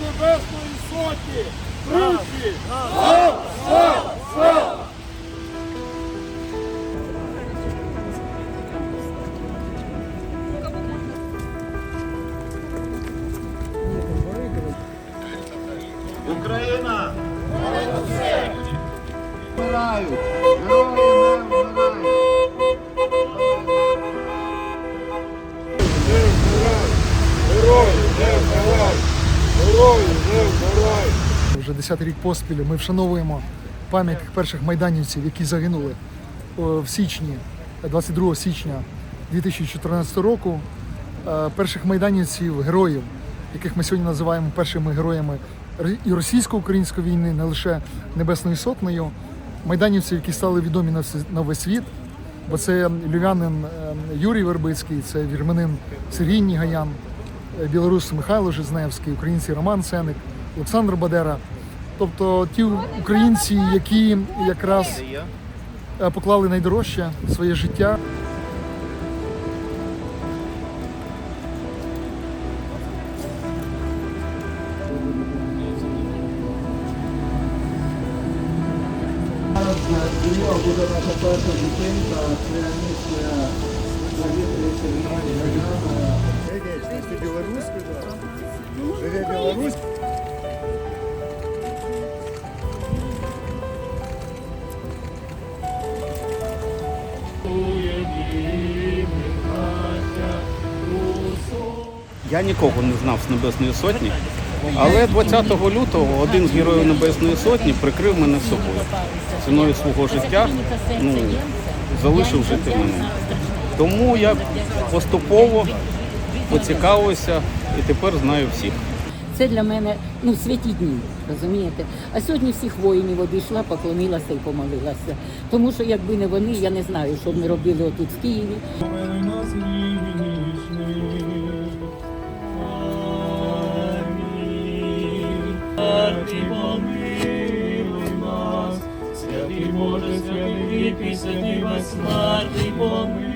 Небесної Сотні! Тричі! Слава! Слава! Слава! Україна! Вмирають! Герої Герої не! Вже 10 рік поспіль ми вшановуємо пам'ять перших майданівців, які загинули в січні, 22 січня 2014 року. Е, Перших майданівців, героїв, яких ми сьогодні називаємо першими героями і російсько-української війни, не лише Небесною Сотнею. Майданівців, які стали відомі на весь світ, бо це львів'янин е, Юрій Вербицький, це вірменин Сергій Нігаян, білорус Михайло Жизневський, українці Роман Сеник, Олександр Бадера. Тобто ті українці, які якраз е, поклали найдорожче своє життя. Наша перша зупинка, це місія повітря Сергія Гаяна. Я нікого не знав з Небесної Сотні, але 20 лютого один з героїв Небесної Сотні прикрив мене собою. Ціною свого життя ну, залишив жити мене. Тому я поступово поцікавився і тепер знаю всіх. Це для мене ну святі дні, розумієте? А сьогодні всіх воїнів обійшла, поклонилася і помолилася. Тому що якби не вони, я не знаю, що б ми робили отут в Києві. Смерти помилуй нас, святий Боже, святий віки, святий безсмертний помилуй.